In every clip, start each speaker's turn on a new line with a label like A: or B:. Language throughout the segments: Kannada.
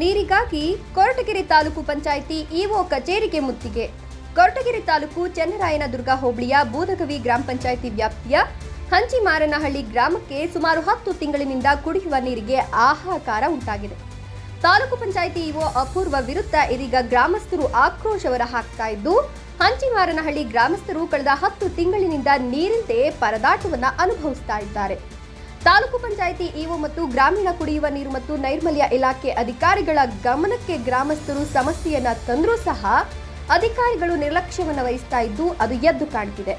A: ನೀರಿಗಾಗಿ ಕೊರಟಗೆರೆ ತಾಲೂಕು ಪಂಚಾಯಿತಿ ಇಒ ಕಚೇರಿಗೆ ಮುತ್ತಿಗೆ. ಕೊರಟಗೆರೆ ತಾಲೂಕು ಚನ್ನರಾಯನದುರ್ಗ ಹೋಬಳಿಯ ಬೂದಗವಿ ಗ್ರಾಮ ಪಂಚಾಯಿತಿ ವ್ಯಾಪ್ತಿಯ ಹಂಚಿಮಾರನಹಳ್ಳಿ ಗ್ರಾಮಕ್ಕೆ ಸುಮಾರು ಹತ್ತು ತಿಂಗಳಿನಿಂದ ಕುಡಿಯುವ ನೀರಿಗೆ ಆಹಾಕಾರ ಉಂಟಾಗಿದೆ. ತಾಲೂಕು ಪಂಚಾಯಿತಿ ಇಒ ಅಪೂರ್ವ ವಿರುದ್ಧ ಇದೀಗ ಗ್ರಾಮಸ್ಥರು ಆಕ್ರೋಶ ಹೊರ ಹಾಕ್ತಾ ಇದ್ದು, ಹಂಚಿಮಾರನಹಳ್ಳಿ ಗ್ರಾಮಸ್ಥರು ಕಳೆದ ಹತ್ತು ತಿಂಗಳಿನಿಂದ ನೀರಿಲ್ಲದೆ ಪರದಾಟವನ್ನು ಅನುಭವಿಸ್ತಾ ಇದ್ದಾರೆ. ತಾಲೂಕು ಪಂಚಾಯಿತಿ ಇಒ ಮತ್ತು ಗ್ರಾಮೀಣ ಕುಡಿಯುವ ನೀರು ಮತ್ತು ನೈರ್ಮಲ್ಯ ಇಲಾಖೆ ಅಧಿಕಾರಿಗಳ ಗಮನಕ್ಕೆ ಗ್ರಾಮಸ್ಥರು ಸಮಸ್ಯೆಯನ್ನ ತಂದರೂ ಸಹ ಅಧಿಕಾರಿಗಳು ನಿರ್ಲಕ್ಷ್ಯವನ್ನು ವಹಿಸ್ತಾ ಇದ್ದು ಅದು ಎದ್ದು ಕಾಣ್ತಿದೆ.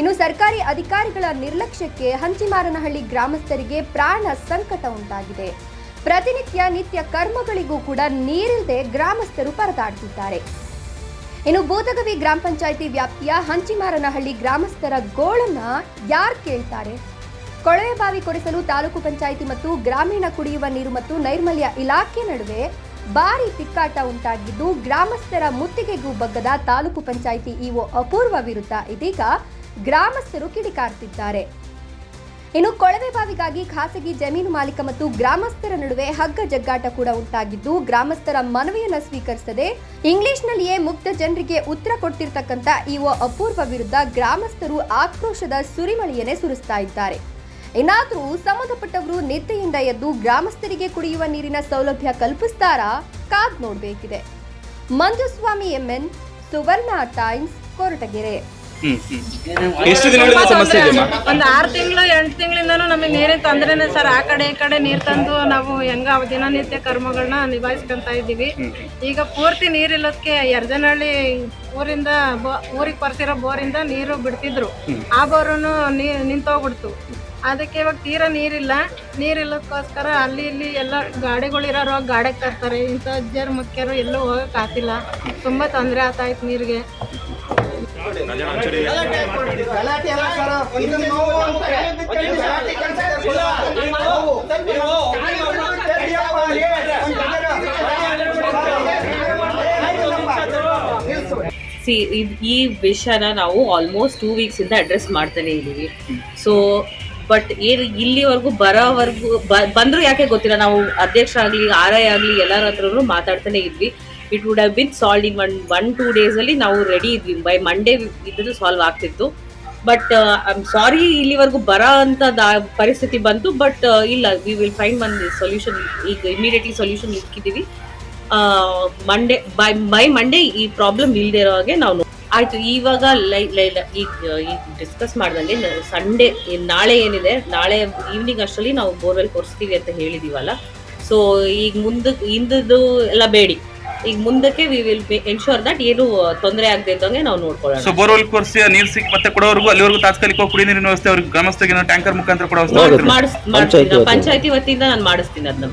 A: ಇನ್ನು ಸರ್ಕಾರಿ ಅಧಿಕಾರಿಗಳ ನಿರ್ಲಕ್ಷ್ಯಕ್ಕೆ ಹಂಚಿಮಾರನಹಳ್ಳಿ ಗ್ರಾಮಸ್ಥರಿಗೆ ಪ್ರಾಣ ಸಂಕಟ ಉಂಟಾಗಿದೆ. ಪ್ರತಿನಿತ್ಯ ನಿತ್ಯ ಕರ್ಮಗಳಿಗೂ ಕೂಡ ನೀರಿಲ್ಲದೆ ಗ್ರಾಮಸ್ಥರು ಪರದಾಡುತ್ತಿದ್ದಾರೆ ಇನ್ನು ಬೋಧಗವಿ ಗ್ರಾಮ ಪಂಚಾಯಿತಿ ವ್ಯಾಪ್ತಿಯ ಹಂಚಿಮಾರನಹಳ್ಳಿ ಗ್ರಾಮಸ್ಥರ ಗೋಳನ್ನ ಯಾರು ಕೇಳ್ತಾರೆ? ಕೊಳವೆ ಬಾವಿ ಕೊಡಿಸಲು ತಾಲೂಕು ಪಂಚಾಯಿತಿ ಮತ್ತು ಗ್ರಾಮೀಣ ಕುಡಿಯುವ ನೀರು ಮತ್ತು ನೈರ್ಮಲ್ಯ ಇಲಾಖೆ ನಡುವೆ ಭಾರಿ ತಿಕ್ಕಾಟ ಉಂಟಾಗಿದ್ದು, ಗ್ರಾಮಸ್ಥರ ಮುತ್ತಿಗೆಗೂ ಬಗ್ಗದ ತಾಲೂಕು ಪಂಚಾಯಿತಿ ಇಒ ಅಪೂರ್ವ ವಿರುದ್ಧ ಇದೀಗ ಗ್ರಾಮಸ್ಥರು ಕಿಡಿಕಾರ್ತಿದ್ದಾರೆ. ಇನ್ನು ಕೊಳವೆ ಬಾವಿಗಾಗಿ ಖಾಸಗಿ ಜಮೀನು ಮಾಲೀಕ ಮತ್ತು ಗ್ರಾಮಸ್ಥರ ನಡುವೆ ಹಗ್ಗ ಜಗ್ಗಾಟ ಕೂಡ ಉಂಟಾಗಿದ್ದು, ಗ್ರಾಮಸ್ಥರ ಮನವಿಯನ್ನು ಸ್ವೀಕರಿಸದೆ ಇಂಗ್ಲಿಷ್ನಲ್ಲಿಯೇ ಮುಕ್ತ ಜನರಿಗೆ ಉತ್ತರ ಕೊಟ್ಟಿರ್ತಕ್ಕಂಥ ಇಒ ಅಪೂರ್ವ ವಿರುದ್ಧ ಗ್ರಾಮಸ್ಥರು ಆಕ್ರೋಶದ ಸುರಿಮಳೆಯನ್ನೇ ಸುರಿಸ್ತಾ ಇದ್ದಾರೆ. ಇನ್ನಾದರೂ ಸಂಬಂಧಪಟ್ಟವರು ನಿದ್ದೆಯಿಂದ ಎದ್ದು ಗ್ರಾಮಸ್ಥರಿಗೆ ಕುಡಿಯುವ ನೀರಿನ ಸೌಲಭ್ಯ ಕಲ್ಪಿಸ್ತಾರಾ? ಕಾದ್ ನೋಡಬೇಕಿದೆ. Manjuswamy MN Suvarna Times Koratagere.
B: ಎಷ್ಟು ದಿನಗಳಿಂದ ಸಮಸ್ಯೆ ಇದೆ ಅಮ್ಮ?
C: ಒಂದ್ ಆರ್ ತಿಂಗಳು ಎಂಟು ತಿಂಗಳಿಂದನೂ ನಮಗೆ ನೀರಿನ ತೊಂದ್ರೆನೆ ಸರ್. ಆ ಕಡೆ ಈ ಕಡೆ ನೀರು ತಂದು ನಾವು ಹೆಂಗ ದಿನನಿತ್ಯ ಕರ್ಮಗಳನ್ನ ನಿಭಾಯಿಸ್ಕೊಂತ ಇದ್ದೀವಿ. ಈಗ ಪೂರ್ತಿ ನೀರಿಲ್ಲದಕ್ಕೆ ಯರ್ಜನಹಳ್ಳಿ ಊರಿಂದ ಬೋ- ಊರಿಗೆ ಬರ್ತಿರೋ ಬೋರಿಂದ ನೀರು ಬಿಡ್ತಿದ್ರು. ಆ ಬೋರನ್ನು ನಿಂತೋಗ್ಬಿಡ್ತು. ಅದಕ್ಕೆ ಇವಾಗ ತೀರಾ ನೀರಿಲ್ಲ. ನೀರಿಲ್ಲಕ್ಕೋಸ್ಕರ ಅಲ್ಲಿ ಇಲ್ಲಿ ಎಲ್ಲ ಗಾಡಿಗಳಿರೋರು ಗಾಡಿಗೆ ತರ್ತಾರೆ. ಇಂಥ ಅಜ್ಜರು ಮುಖ್ಯರು ಎಲ್ಲೂ ಹೋಗಕ್ ಆಗ್ತಿಲ್ಲ. ತುಂಬ ತೊಂದರೆ ಆಗ್ತಾಯ್ತು ನೀರಿಗೆ.
D: ಈ ವಿಷಯನ ನಾವು ಆಲ್ಮೋಸ್ಟ್ ಟೂ ಇಂದ ಅಡ್ರೆಸ್ ಮಾಡ್ತಾನೆ ಇದೀವಿ. ಸೊ ಬಟ್ ಏನು ಇಲ್ಲಿವರೆಗೂ ಬರೋವರೆಗೂ ಬಂದ್ರು ಯಾಕೆ ಗೊತ್ತಿಲ್ಲ. ನಾವು ಅಧ್ಯಕ್ಷರಾಗ್ಲಿ ಆರ್ ಐ ಆಗಲಿ, ಎಲ್ಲರ ಹತ್ರನೂ ಮಾತಾಡ್ತಾನೆ ಇದ್ವಿ. It would have been solve in one one two days ಅಲ್ಲಿ ನಾವು ರೆಡಿ ಇದ್ವಿ. ಬೈ ಮಂಡೇ ಇದ್ರೂ ಸಾಲ್ವ್ ಆಗ್ತಿತ್ತು. ಬಟ್ ಸಾರಿ ಇಲ್ಲಿವರೆಗೂ ಬರೋ ಅಂತ ಪರಿಸ್ಥಿತಿ ಬಂತು. ಬಟ್ ಇಲ್ಲ we will find one solution ಈಗ ಇಮಿಡಿಯೇಟ್ಲಿ ಸೊಲ್ಯೂಷನ್ ಇಕ್ಕಿದ್ದೀವಿ. ಮಂಡೇ ಬೈ ಬೈ ಮಂಡೇ ಈ ಪ್ರಾಬ್ಲಮ್ ಇಲ್ಲದೆ ಇರೋ ಹಾಗೆ ನಾವು ಆಯ್ತು ಇವಾಗ ಲೈ ಲೈ ಲ- ಈಗ ಡಿಸ್ಕಸ್ ಮಾಡ್ದಲ್ಲಿ ಸಂಡೇ ನಾಳೆ ಏನಿದೆ ನಾಳೆ ಈವ್ನಿಂಗ್ ಅಷ್ಟರಲ್ಲಿ ನಾವು ಬೋರ್ವೆಲ್ ಕೊರ್ಸ್ತೀವಿ ಅಂತ ಹೇಳಿದೀವಲ್ಲ. ಸೊ ಈಗ ಮುಂದಕ್ಕೆ ಹಿಂದದ್ದು ಎಲ್ಲ ಬೇಡಿ. ಈಗ ಮುಂದಕ್ಕೆ ವಿ ವಿಲ್ ಎನ್ಶೋರ್ ದಟ್ ಏನು ತೊಂದರೆ ಆಗದೆ ಇದ್ದಂಗೆ ನಾವು
B: ಸೊ
D: ನೋಡ್ಕೊಳ್ಳೋಣ
B: ಬೋರ್ವೆಲ್ ಕೊರ್ಸಿ ನೀರು ಸಿಕ್ ಮತ್ತೆ ಕೊಡೋವರೆಗೂ ಅಲ್ಲಿವರೆಗೂ ತಾತ್ಕಾಲಿಕ ಕುಡಿ ನೀರಿನ ವ್ಯವಸ್ಥೆ ಅವ್ರಿಗೆ ಗ್ರಾಮಸ್ಥರಿಗೆ ಟ್ಯಾಂಕರ್ ಮುಖಾಂತರ ಕೊಡೋ ವ್ಯವಸ್ಥೆ
D: ಮಾಡಿಸ್ ಮಾಡಿಸ್ತೀನಿ ಪಂಚಾಯತಿ ವತಿಯಿಂದ. ನಾನು ಮಾಡಿಸ್ತೀನಿ ಅದನ್ನ?